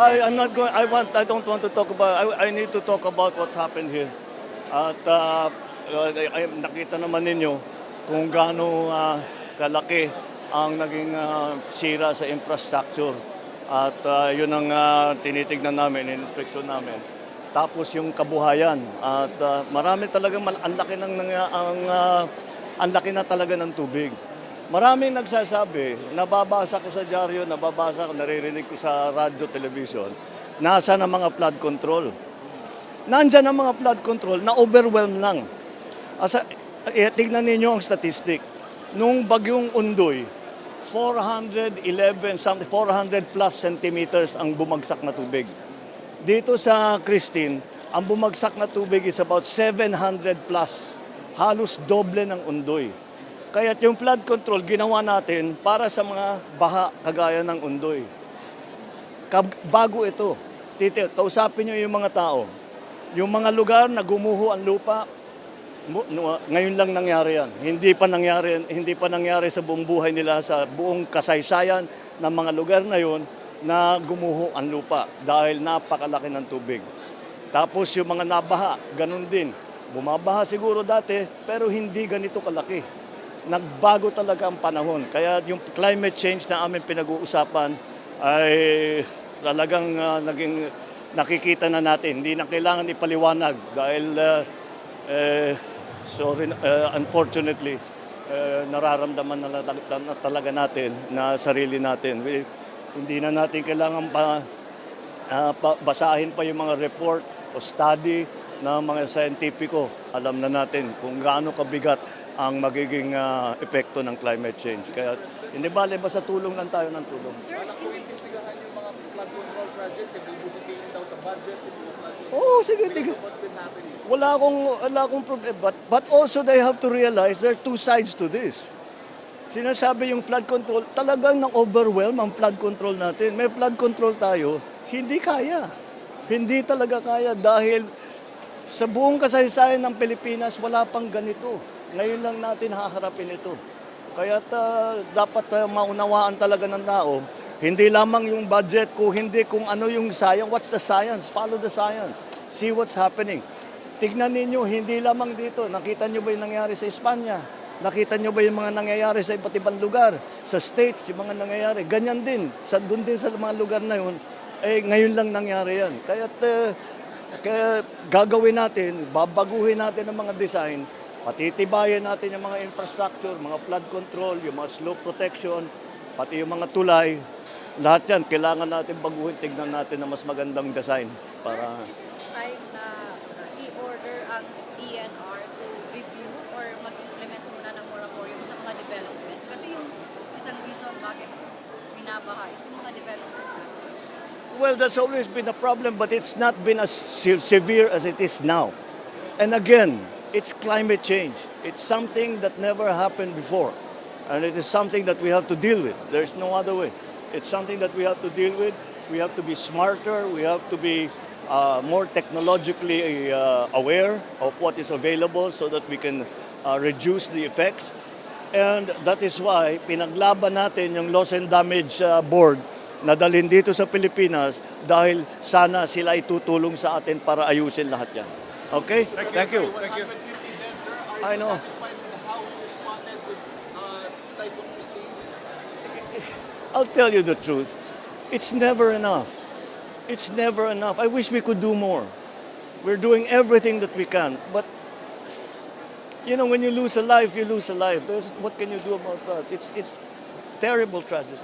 I, I'm not going, I want, I don't want to talk about, I, I need to talk about what's happened here. At uh, uh, ay, nakita naman ninyo kung gaano uh, kalaki ang naging uh, sira sa infrastructure. At uh, yun ang uh, tinitignan namin, in-inspection namin. Tapos yung kabuhayan. At uh, marami talaga, ang laki, ng- ang, uh, ang laki na talaga ng tubig. Maraming nagsasabi, nababasa ko sa dyaryo, nababasa ko, naririnig ko sa radyo, television, nasa na mga flood control. Nandyan ang mga flood control na overwhelm lang. Asa, eh, tignan ninyo ang statistic. Nung bagyong Undoy, 411, something, 400 plus centimeters ang bumagsak na tubig. Dito sa Christine, ang bumagsak na tubig is about 700 plus. Halos doble ng Undoy. Kaya yung flood control ginawa natin para sa mga baha kagaya ng Undoy. Bago ito, titi, kausapin nyo yung mga tao. Yung mga lugar na gumuho ang lupa, ngayon lang nangyari yan. Hindi pa nangyari, hindi pa nangyari sa buong buhay nila, sa buong kasaysayan ng mga lugar na yon na gumuho ang lupa dahil napakalaki ng tubig. Tapos yung mga nabaha, ganun din. Bumabaha siguro dati, pero hindi ganito kalaki. Nagbago talaga ang panahon. Kaya yung climate change na aming pinag-uusapan ay talagang ah, naging nakikita na natin. Hindi na kailangan ipaliwanag dahil ah, eh, sorry, uh, unfortunately, eh, nararamdaman na, na- na talaga natin na sarili natin. We, hindi na natin kailangan pa, ah, pa- basahin pa yung mga report o study ng mga scientifico. Alam na natin kung gaano kabigat ang magiging ah, epekto ng climate change. Kaya hindi bale basta tulong lang tayo ng tulong. Sir, hindi, Imbestigahan yung mga flood control projects, eh, bubusisiin daw sa budget yung mga flood control. Oo, sige. What's been happening? Wala akong, wala akong problem. But, but also they have to realize there are two sides to this. Sinasabi yung flood control, talagang nang overwhelm ang flood control natin. May flood control tayo, hindi kaya. Hindi talaga kaya dahil sa buong kasaysayan ng Pilipinas, wala pang ganito. Ngayon lang natin haharapin ito. Kaya dapat ah, maunawaan talaga ng tao, hindi lamang yung budget ko, hindi kung ano yung science. What's the science? Follow the science. See what's happening. Tignan ninyo, hindi lamang dito. Nakita nyo ba yung nangyari sa Espanya? Nakita nyo ba yung mga nangyayari sa iba't ibang lugar? Sa states, yung mga nangyayari. Ganyan din. Sa, doon din sa mga lugar na yun, eh, ngayon lang nangyari yan. Kaya kaya gagawin natin, babaguhin natin ang mga design, patitibayan natin yung mga infrastructure, mga flood control, yung mga slope protection, pati yung mga tulay. Lahat yan, kailangan natin baguhin, tignan natin na mas magandang design para... time na i-order ang DNR to review or mag-implement muna ng moratorium sa mga development. Kasi yung isang reason bakit binabaha is yung mga development. Well, that's always been a problem, but it's not been as se- severe as it is now. And again, it's climate change. It's something that never happened before. And it is something that we have to deal with. There's no other way. It's something that we have to deal with. We have to be smarter. We have to be uh, more technologically uh, aware of what is available so that we can uh, reduce the effects. And that is why pinaglaban natin yung loss and damage uh, board na dalhin dito sa Pilipinas dahil sana sila itutulong sa atin para ayusin lahat yan. Okay? Thank you. 150 dead, sir. I you know. I'll tell you the truth. It's never enough. It's never enough. I wish we could do more. We're doing everything that we can, but you know, when you lose a life, you lose a life. There's, what can you do about that? It's it's terrible tragedy.